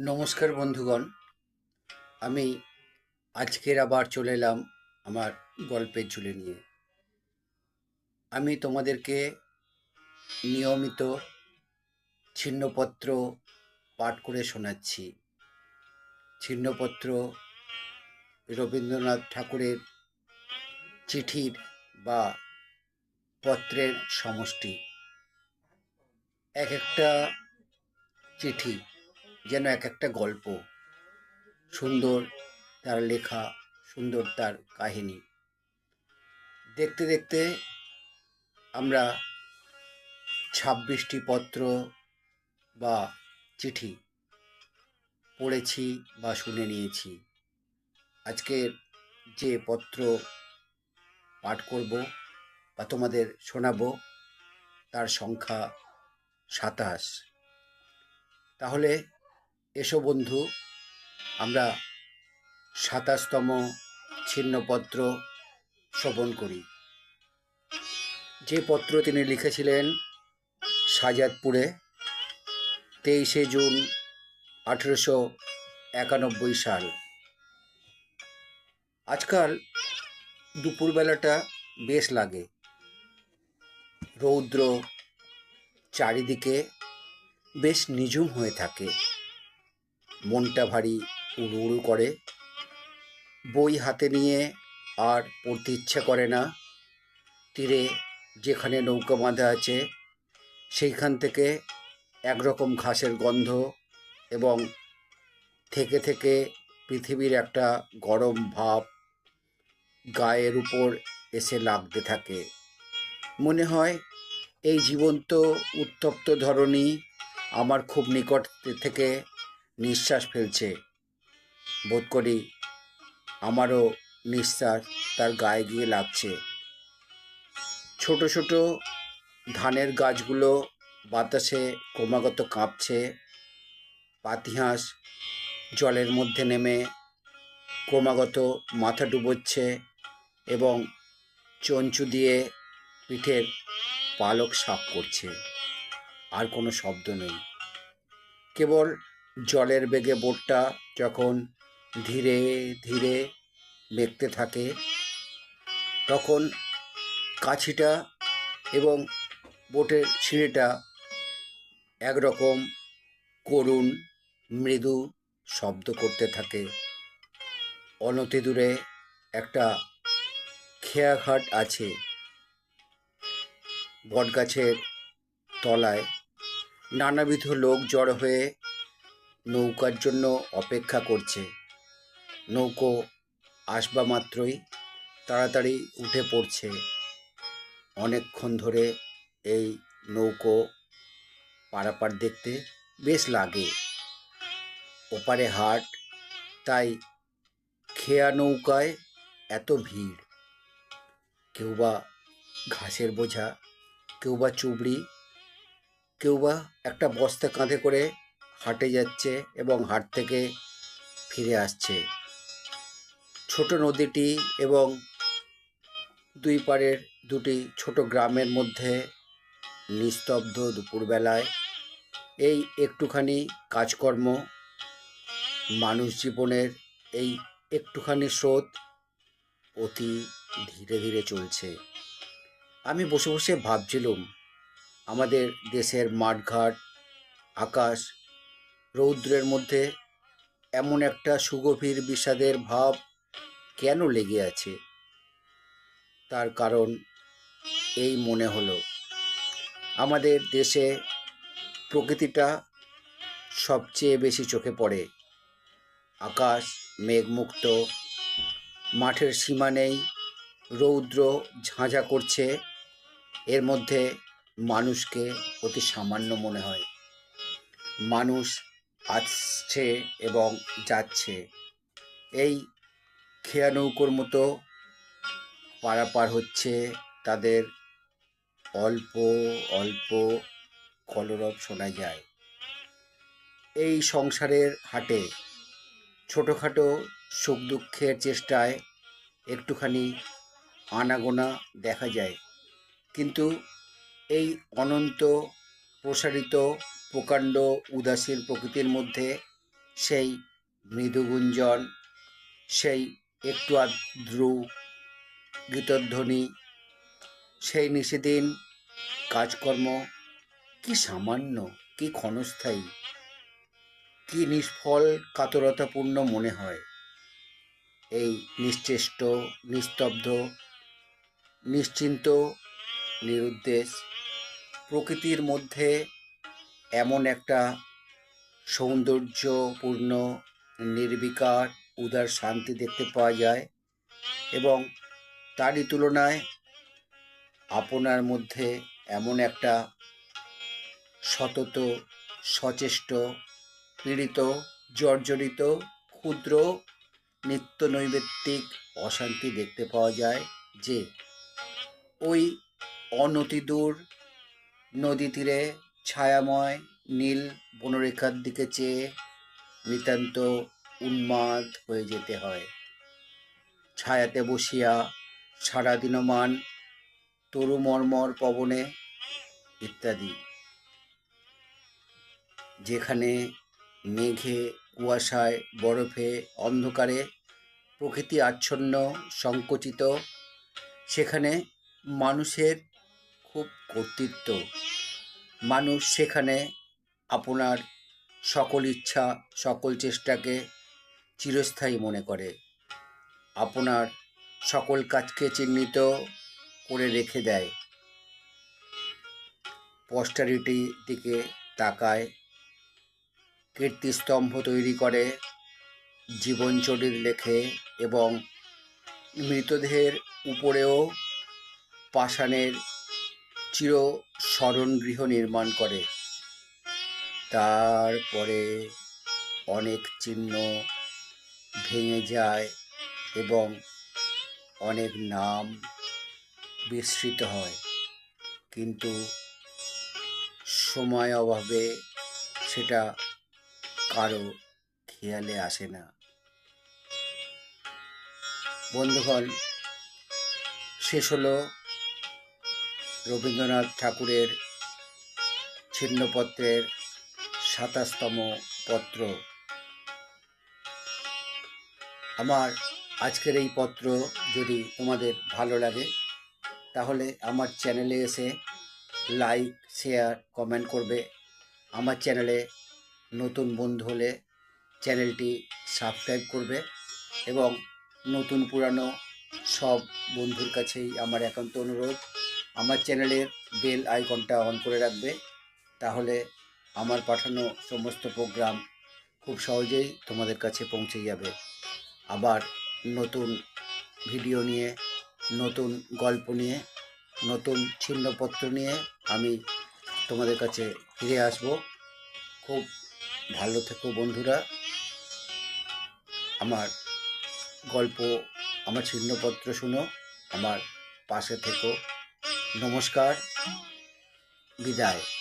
নমস্কার বন্ধুগণ। আমি আজকের আবার চলে এলাম আমার গল্পের ঝুলি নিয়ে। আমি তোমাদেরকে নিয়মিত ছিন্নপত্র পাঠ করে শোনাচ্ছি। ছিন্নপত্র রবীন্দ্রনাথ ঠাকুরের চিঠির বা পত্রের সমষ্টি। এক একটা চিঠি যেন এক একটা গল্প। সুন্দর তার লেখা, সুন্দর তার কাহিনী। দেখতে দেখতে আমরা ছাব্বিশটি পত্র বা চিঠি পড়েছি বা শুনে নিয়েছি। আজকের যে পত্র পাঠ করব বা তোমাদের শোনাবো, তার সংখ্যা সাতাশ। তাহলে এসো বন্ধু, আমরা সাতাশতম ছিন্নপত্র শ্রবণ করি। যে পত্র তিনি লিখেছিলেন সাজাদপুরে, তেইশে জুন আঠেরোশো একানব্বই সাল। আজকাল দুপুরবেলাটা বেশ লাগে। রৌদ্র চারিদিকে বেশ নিঝুম হয়ে থাকে। মনটা ভারী উড়ু উড়ু করে। বই হাতে নিয়ে আর পড়তে ইচ্ছা করে না। তীরে যেখানে নৌকা বাঁধা আছে, সেইখান থেকে একরকম ঘাসের গন্ধ এবং থেকে থেকে পৃথিবীর একটা গরম ভাব গায়ের উপর এসে লাগতে থাকে। মনে হয় এই জীবন্ত উত্তপ্ত ধরনী আমার খুব নিকট থেকে নিঃশ্বাস ফেলছে। বোধ করি আমারও নিঃশ্বাস তার গায়ে গিয়ে লাগছে। ছোট ছোট ধানের গাছগুলো বাতাসে ক্রমাগত কাঁপছে। পাতিহাঁস জলের মধ্যে নেমে ক্রমাগত মাথা ডুবোচ্ছে এবং চঞ্চু দিয়ে পিঠের পালক সাফ করছে। আর কোনো শব্দ নেই। কেবল জলের বেগে বোটটা যখন ধীরে ধীরে বেঁকতে থাকে, তখন কাছিটা এবং বোটের সিঁড়িটা একরকম করুণ মৃদু শব্দ করতে থাকে। অনতি দূরে একটা খেয়াঘাট আছে। বটগাছের তলায় নানাবিধ লোক জড়ো হয়ে নৌকার জন্য অপেক্ষা করছে। নৌকো আসবা মাত্রই তাড়াতাড়ি উঠে পড়ছে। অনেকক্ষণ ধরে এই নৌকো পারাপার দেখতে বেশ লাগে। ওপারে হাট, তাই খেয়া নৌকায় এত ভিড়। কেউ বা ঘাসের বোঝা কেউ বা চুবড়ি কেউ বা একটা বস্তা কাঁধে করে হাটে যাচ্ছে এবং হাট থেকে ফিরে আসছে। ছোট নদীটি এবং দুই পাড়ের দুটি ছোট গ্রামের মধ্যে নিস্তব্ধ দুপুরবেলায় এই একটুখানি কাজকর্ম, মানুষ জীবনের এই একটুখানি স্রোত অতি ধীরে ধীরে চলছে। আমি বসে বসে ভাবছিলাম, আমাদের দেশের মাঠঘাট, আকাশ রৌদ্রের মধ্যে এমন একটা সুগভীর বিষাদের ভাব কেন লেগে আছে? তার কারণ এই মনে হলো। আমাদের দেশে প্রকৃতিটা সবচেয়ে বেশি চোখে পড়ে। আকাশ মেঘমুক্ত, মাঠের সীমা নেই, রৌদ্র ঝাঁঝা করছে, এর মধ্যে মানুষকে অতি সামান্য মনে হয়। মানুষ আসছে এবং যাচ্ছে। এই খেয়া নৌকোর মতো পারাপার হচ্ছে তাদের অল্প অল্প কলরব শোনা যায়। এই সংসারের হাটে ছোটোখাটো সুখ দুঃখের চেষ্টায় একটুখানি আনাগোনা দেখা যায়। কিন্তু এই অনন্ত প্রসারিত প্রকাণ্ড উদাসীন প্রকৃতির মধ্যে সেই মৃদুগুঞ্জন, সেই একটু আদ্রু গীতধ্বনি, সেই নিষেদিন কাজকর্ম কি সামান্য, কি ক্ষণস্থায়ী, কি নিষ্ফল কাতরতাপূর্ণ মনে হয়। এই নিশ্চেষ্ট, নিস্তব্ধ, নিশ্চিন্ত নিরুদ্দেশ প্রকৃতির মধ্যে এমন একটা সৌন্দর্যপূর্ণ, নির্বিকার, উদার শান্তি দেখতে পাওয়া যায় এবং তারই তুলনায় আপনার মধ্যে এমন একটা সতত, সচেষ্ট, পীড়িত, জর্জরিত, ক্ষুদ্র নিত্য নৈবেত্তিক অশান্তি দেখতে পাওয়া যায় যে ওই অনতিদূর নদী তীরে ছায়াময় নীল বনরেখার দিকে চেয়ে নিতান্ত উন্মাদ হয়ে যেতে হয়। ছায়াতে বসিয়া সারাদিনমান তরু মর্মর পবনে ইত্যাদি। যেখানে মেঘে, কুয়াশায়, বরফে, অন্ধকারে প্রকৃতি আচ্ছন্ন, সংকুচিত, সেখানে মানুষের খুব কর্তৃত্ব। মানুষ সেখানে আপনার সকল ইচ্ছা, সকল চেষ্টাকে চিরস্থায়ী মনে করে। আপনার সকল কাজকে চিহ্নিত করে রেখে দেয়। পস্টারিটি দিকে তাকায়। কীর্তিস্তম্ভ তৈরি করে। জীবনচরিত লেখে এবং মৃতদেহের উপরেও পাষাণের চির স্মরণগৃহ নির্মাণ করে। তারপরে অনেক চিহ্ন ভেঙে যায় এবং অনেক নাম বিস্মৃত হয়। কিন্তু সময় অভাবে সেটা কারও খেয়ালে আসে না। বন্ধুগণ, শেষ হলো রবীন্দ্রনাথ ঠাকুরের ছিন্নপত্রের সাতাশতম পত্র। আমার আজকের এই পত্র যদি তোমাদের ভালো লাগে, তাহলে আমার চ্যানেলে এসে লাইক, শেয়ার, কমেন্ট করবে। আমার চ্যানেলে নতুন বন্ধু হলে চ্যানেলটি সাবস্ক্রাইব করবে এবং নতুন পুরানো সব বন্ধুর কাছেই আমার একান্ত অনুরোধ। আমার চ্যানেলের বেল আইকনটা অন করে রাখবে। তাহলে আমার পাঠানো সমস্ত প্রোগ্রাম খুব সহজেই তোমাদের কাছে পৌঁছে যাবে। আবার নতুন ভিডিও নিয়ে, নতুন গল্প নিয়ে, নতুন ছিন্নপত্র নিয়ে আমি তোমাদের কাছে ফিরে আসব। খুব ভালো থেকো বন্ধুরা। আমার গল্প, আমার ছিন্নপত্র শুনো, আমার পাশে থেকো। নমস্কার বিদায়।